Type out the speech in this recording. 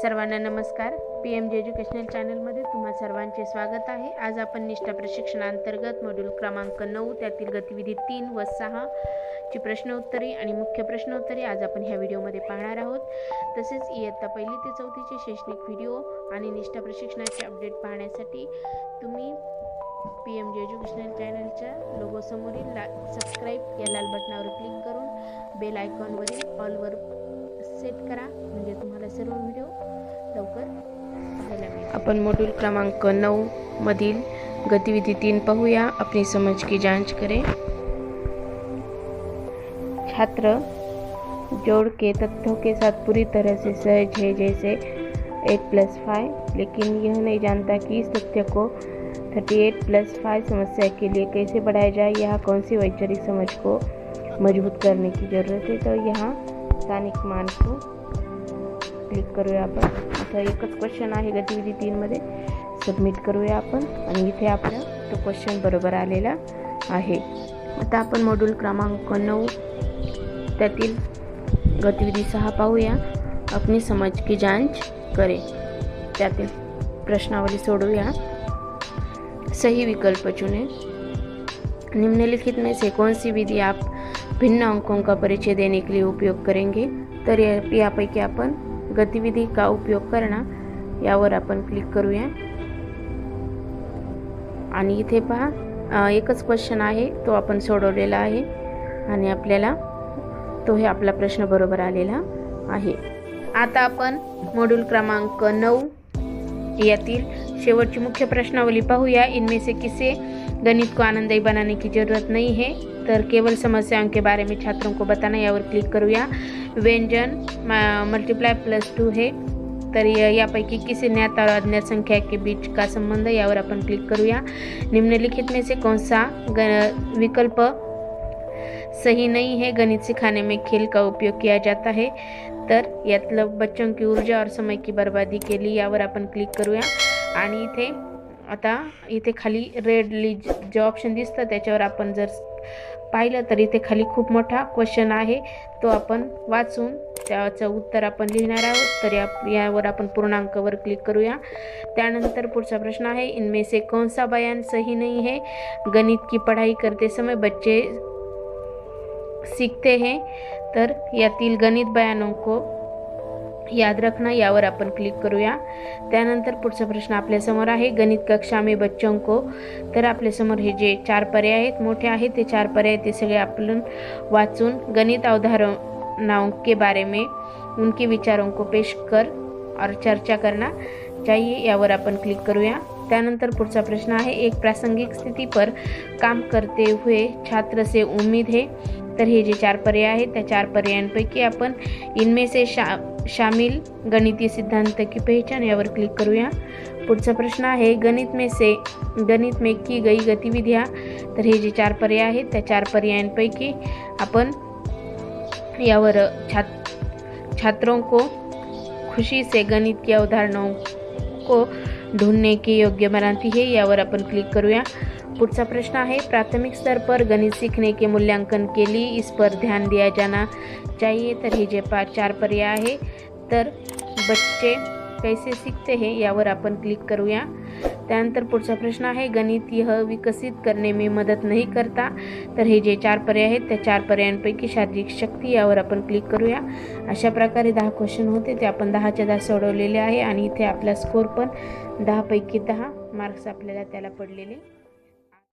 सर्वांना नमस्कार. P M जे educational चॅनलमध्ये तुम्हा सर्वांचे स्वागत आहे. आज आपण निष्ठा प्रशिक्षणांतर्गत मॉड्यूल क्रमांक नऊ त्यातील गतिविधी तीन व सहा ची प्रश्नोत्तरे आणि मुख्य प्रश्नोत्तरे आज आपण ह्या व्हिडिओमध्ये पाहणार आहोत. तसेच इयत्ता पहिली ते चौथीचे शैक्षणिक व्हिडिओ आणि निष्ठा प्रशिक्षणाचे अपडेट पाहण्यासाठी तुम्ही पी एम जे एज्युकेशनल चॅनलच्या लोगोसमोरील ला सबस्क्राईब या लाल बटनावर क्लिक करून बेल आयकॉनवरील ऑलवर सेट करा. म्हणजे तुम्हाला सर्व व्हिडिओ लवकर आपण मॉड्यूल क्रमांक नऊ मधील गतिविधि तीन पाहूया. अपनी समझ की जाँच करें. छात्र जोड़ के तथ्यों के साथ पूरी तरह से सहज है, जैसे एट प्लस फाइव लेकिन यह नहीं जानता कि इस तथ्य को थर्टी एट प्लस फाइव समस्या के लिए कैसे बढ़ाया जाए। यहाँ कौन सी वैचारिक समझ को मज़बूत करने की ज़रूरत है? तो यहाँ स्थानिक मानतो क्लिक करूया आपण. इथं एकच क्वेश्चन आहे गतिविधी तीनमध्ये सबमिट करूया आपण. आणि इथे आपलं तो क्वेश्चन बरोबर आलेला आहे. आता आपण मॉड्यूल क्रमांक नऊ. त्यातील गतिविधी सहा पाहूया. अपनी समझ की जांच करें. त्यातील प्रश्नावली सोडवूया सही विकल्प चुने. निम्नलिखित में से कौन सी विधि आप भिन्न अंकों का परिचय देने के लिए उपयोग करेंगे? तर यापैकी आपण गतिविधी का उपयोग करणार यावर आपण क्लिक करूया. आणि इथे पहा एकच क्वेश्चन आहे तो आपण सोडवलेला आहे. आणि आपल्याला तो हे आपला प्रश्न बरोबर आलेला आहे. आता आपण मॉड्यूल क्रमांक नऊ यातील शेवटची मुख्य प्रश्नावली पाहूया. इनमें से किसे गणित को आनंददायी बनाने की ज़रूरत नहीं है? तर केवल समस्याओं के बारे में छात्रों को बताना यावर क्लिक करूया. व्यंजन मल्टीप्लाई प्लस टू है. तर यापैकी किसी ज्ञात और अज्ञात संख्या के बीच का संबंध यावर आपण क्लिक करूया. निम्नलिखित में से कौन सा विकल्प सही नहीं है। गणित सिखाने में खेल का उपयोग किया जाता है। तर यातलं की ऊर्जा और समय की बर्बादी के लिए यावर आपण क्लिक करूया। आणि आता इथे खाली रेडली जे ऑप्शन दिसतं, त्याच्यावर आपण जर पाहिलं तर इथे खाली खूप मोठा क्वेश्चन आहे. तो आपण वाचून उत्तर आपण लिहिणार आहोत. तर या, यावर क्लिक करूया. त्यानंतर प्रश्न आहे. इनमें से कौन सा बयान सही नहीं है? गणित की पढ़ाई करते समय बच्चे सीखते हैं, तर यातील गणित बयानों को याद रखना, यावर आपण क्लिक करूया. त्यानंतर पुढचा प्रश्न आपल्यासमोर आहे, गणित कक्षा में बच्चों को. तर आपल्यासमोर हे जे चार पर्याय आहेत, मोठे आहेत, ते चार पर्याय ते सगळे आपण वाचून गणित अवधारणाओं के बारे में उनके विचारों को पेश कर और चर्चा करना चाहिए, यावर आपण क्लिक करूया. त्यानंतर पुढचा प्रश्न आहे, एक प्रासंगिक स्थिति पर काम करते हुए छात्र से उम्मीद है तर हे जे चार पर्याय आहेत, त्या चार पर्यायांपैकी आपण इनमें से शा, शामिल गणितीय सिद्धांत की पहचान यावर क्लिक करूया. पुढचा प्रश्न आहे, गणित में से, गणित में की गई गतिविधियाँ? तर हे जे चार पर्याय आहेत, त्या चार पर्यायांपैकी आपण यावर, छात, छात्रों को खुशी से गणित की अवधारणाओं को ढूँढने के योग्य बनाती है, यावर आपण क्लिक करूया. पुढचा प्रश्न आहे प्राथमिक स्तर पर गणित सीखने के मूल्यांकन के लिए इस पर ध्यान दिया जाना चाहिए तर हे जे पाच चार पर्याय आहे तर बच्चे कैसे सीखते हैं यावर आपण क्लिक करूया. त्यानंतर पुढचा प्रश्न आहे गणित यह विकसित करणे मी मदत नाही करता. तर हे जे चार पर्याय आहेत त्या चार पर्यायांपैकी शारीरिक शक्ती यावर आपण क्लिक करूया. अशा प्रकारे दहा क्वेश्चन होते ते आपण दहाच्या दहा सोडवलेले आहे आणि इथे आपला स्कोर पण दहापैकी दहा मार्क्स आपल्याला त्याला पडलेले.